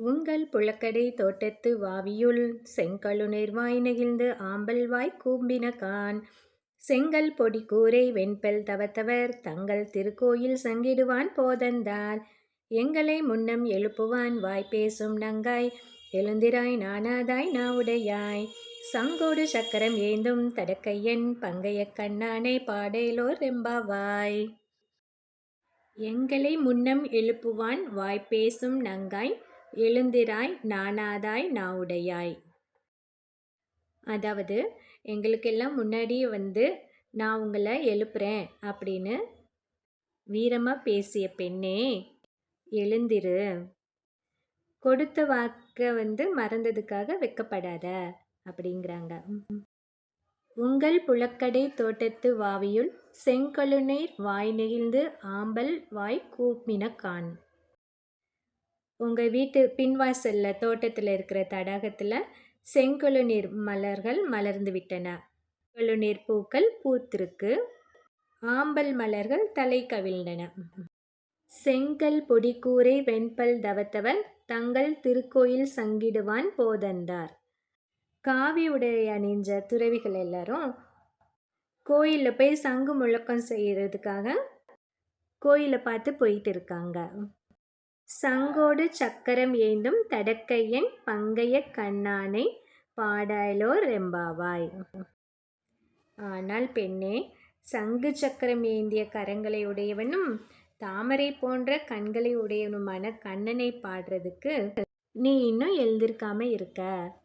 உங்கள் புழக்கடை தோட்டத்து வாவியுள் செங்கழுநீர் வாய் நெகிழ்ந்து ஆம்பல் வாய் கூம்பினகான் செங்கல் பொடி கூரை வெண்பல் தவத்தவர் தங்கள் திருக்கோயில் சங்கிடுவான் போதந்தார் எங்களை முன்னம் எழுப்புவான் வாய் பேசும் நங்காய். எழுந்திராய் நானாதாய் நாவுடையாய். சங்கோடு சக்கரம் ஏந்தும் தடக்கையன் பங்கைய கண்ணானை பாடேலோர் ரெம்பாவாய். எங்களை முன்னம் எழுப்புவான் வாய் பேசும் நங்காய். எழுந்திராய் நானாதாய் நாவுடையாய். அதாவது எங்களுக்கெல்லாம் முன்னாடியே வந்து நான் உங்களை எழுப்புறேன் அப்படின்னு வீரமாக பேசிய பெண்ணே எழுந்திரு. கொடுத்த வாக்கை வந்து மறந்ததுக்காக வெக்கப்படாத அப்படிங்கிறாங்க. உங்கள் புழக்கடை தோட்டத்து வாவியுள் செங்கழுநீர் வாய் நெகிழ்ந்து ஆம்பல் வாய் கூப்பின கான் உங்கள் வீட்டு பின்வாசலில் தோட்டத்தில் இருக்கிற தடாகத்தில் செங்கொழுநீர் மலர்கள் மலர்ந்து விட்டன. கொழுநீர் பூக்கள் பூத்திருக்கு. ஆம்பல் மலர்கள் தலை கவிழ்ந்தன. செங்கல் பொடிக்கூரை வெண்பல் தவத்தவர் தங்கள் திருக்கோயில் சங்கிடுவான் போதந்தார். காவி உடை அணிஞ்ச துறவிகள் எல்லாரும் கோயிலில் போய் சங்கு முழக்கம் செய்கிறதுக்காக கோயிலை பார்த்து போயிட்டு இருக்காங்க. சங்கோடு சக்கரம் ஏந்தும் தடக்கையன் பங்கைய கண்ணானை பாடாயலோ ரெம்பாவாய். ஆனால் பெண்ணே சங்கு சக்கரம் ஏந்திய கரங்களை உடையவனும் தாமரை போன்ற கண்களை உடையவனுமான கண்ணனை பாடுறதுக்கு நீ இன்னும் எழுந்திருக்காம இருக்க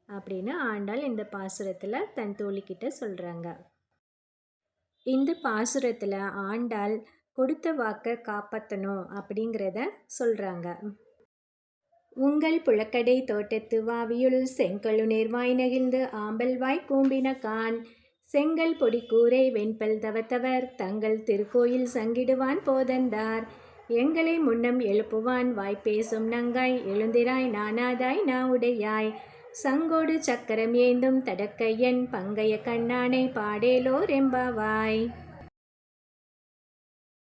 அப்படின்னு ஆண்டாள் இந்த பாசுரத்தில் தன் தோழிக்கிட்ட சொல்கிறாங்க இந்த பாசுரத்தில் ஆண்டாள் கொடுத்த வாக்கை காப்பாற்றணும் அப்படிங்கிறத சொல்கிறாங்க உங்கள் புழக்கடை தோட்டத்து வாவியுள் செங்கழுநீர் நேர்வாய் நெகிழ்ந்து ஆம்பல் வாய் கூம்பின கான். செங்கல் பொடி கூரை வெண்பல் தவத்தவர் தங்கள் திருக்கோயில் சங்கிடுவான் போதந்தார். எங்களை முன்னம் எழுப்புவான் வாய் பேசும் நங்காய் எழுந்திராய் நானாதாய் நாவுடையாய். சங்கோடு சக்கரம் ஏந்தும் தடக்கையன் பங்கைய கண்ணானை பாடேலோ ரெம்பாவாய்